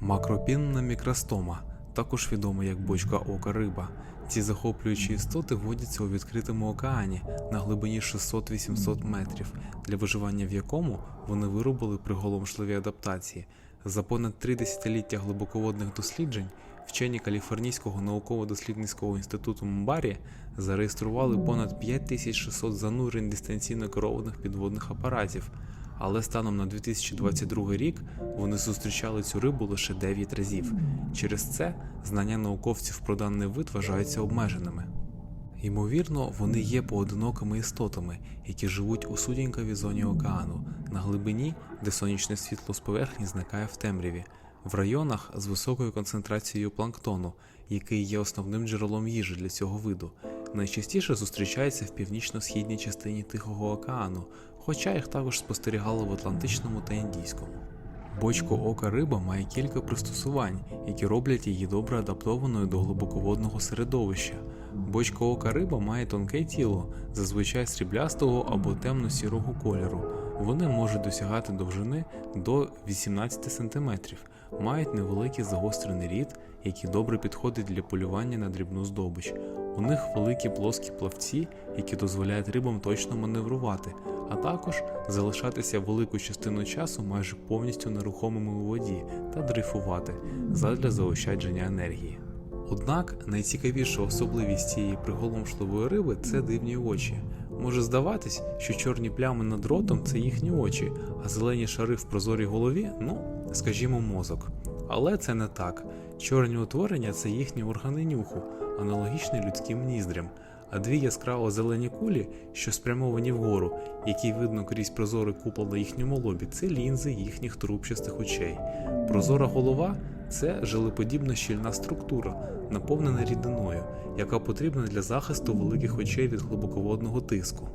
Макропінна мікростома, також відома як бочка ока риба. Ці захоплюючі істоти водяться у відкритому океані на глибині 600-800 метрів, для виживання в якому вони виробили приголомшливі адаптації. За понад три десятиліття глибоководних досліджень вчені Каліфорнійського науково-дослідницького інституту Мбарі зареєстрували понад 5600 занурень дистанційно керованих підводних апаратів, але станом на 2022 рік вони зустрічали цю рибу лише 9 разів. Через це знання науковців про даний вид вважаються обмеженими. Ймовірно, вони є поодинокими істотами, які живуть у судіньковій зоні океану, на глибині, де сонячне світло з поверхні зникає в темряві, в районах з високою концентрацією планктону, який є основним джерелом їжі для цього виду. Найчастіше зустрічається в північно-східній частині Тихого океану, хоча їх також спостерігали в Атлантичному та Індійському. Бочкоока риба має кілька пристосувань, які роблять її добре адаптованою до глибоководного середовища. Бочкоока риба має тонке тіло, зазвичай сріблястого або темно-сірого кольору. Вони можуть досягати довжини до 18 см, мають невеликий загострений рід, який добре підходить для полювання на дрібну здобич. У них великі плоскі плавці, які дозволяють рибам точно маневрувати, а також залишатися велику частину часу майже повністю нерухомими у воді та дрейфувати задля заощадження енергії. Однак найцікавіша особливість цієї приголомшливої риби це дивні очі. Може здаватись, що чорні плями над ротом це їхні очі, а зелені шари в прозорій голові, ну, скажімо, мозок. Але це не так. Чорні утворення це їхні органи нюху, аналогічні людським ніздрям. А дві яскраво зелені кулі, що спрямовані вгору, які видно крізь прозорий купол на їхньому лобі, це лінзи їхніх трубчастих очей. Прозора голова це жилеподібна щільна структура, наповнена рідиною, яка потрібна для захисту великих очей від глибоководного тиску.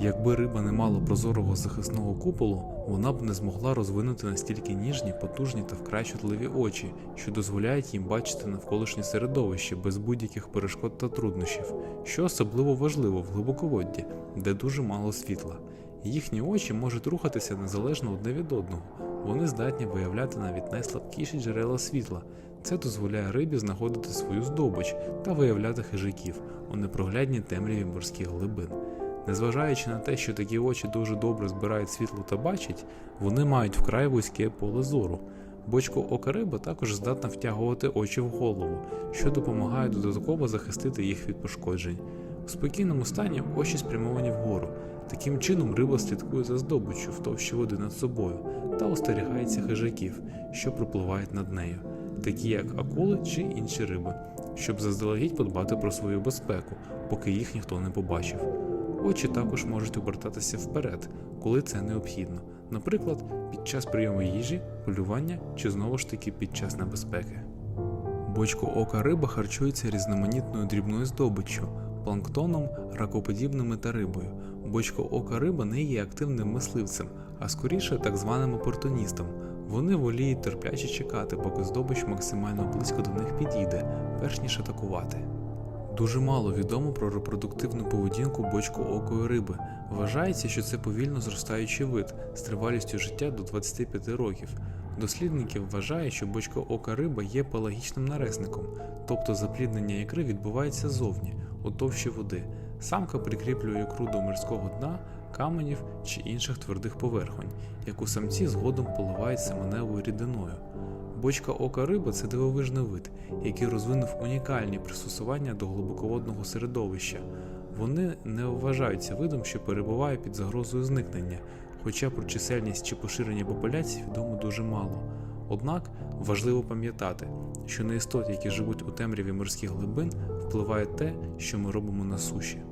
Якби риба не мала прозорого захисного куполу, вона б не змогла розвинути настільки ніжні, потужні та вкрай чутливі очі, що дозволяють їм бачити навколишнє середовище без будь-яких перешкод та труднощів, що особливо важливо в глибоководді, де дуже мало світла. Їхні очі можуть рухатися незалежно одне від одного, вони здатні виявляти навіть найслабкіші джерела світла. Це дозволяє рибі знаходити свою здобич та виявляти хижаків у непроглядній темряві морських глибин. Незважаючи на те, що такі очі дуже добре збирають світло та бачать, вони мають вкрай вузьке поле зору. Бочко ока риби також здатна втягувати очі в голову, що допомагає додатково захистити їх від пошкоджень. У спокійному стані очі спрямовані вгору. Таким чином риба слідкує за здобиччю в товщі води над собою та остерігається хижаків, що пропливають над нею, такі як акули чи інші риби, щоб заздалегідь подбати про свою безпеку, поки їх ніхто не побачив. Очі також можуть обертатися вперед, коли це необхідно, наприклад, під час прийому їжі, полювання чи знову ж таки під час небезпеки. Бочко ока риба харчується різноманітною дрібною здобиччю, планктоном, ракоподібними та рибою. Бочко ока риба не є активним мисливцем, а скоріше так званим опортуністом. Вони воліють терпляче чекати, поки здобич максимально близько до них підійде, перш ніж атакувати. Дуже мало відомо про репродуктивну поведінку бочкоокої риби. Вважається, що це повільно зростаючий вид з тривалістю життя до 25 років. Дослідники вважають, що бочкоока риба є пелагічним наресником, тобто запліднення ікри відбувається зовні, у товщі води. Самка прикріплює ікру до морського дна, каменів чи інших твердих поверхонь, яку самці згодом поливають семеневою рідиною. Бочка ока риба це дивовижний вид, який розвинув унікальні пристосування до глибоководного середовища. Вони не вважаються видом, що перебуває під загрозою зникнення, хоча про чисельність чи поширення популяцій відомо дуже мало. Однак важливо пам'ятати, що на істот, які живуть у темряві морських глибин, впливає те, що ми робимо на суші.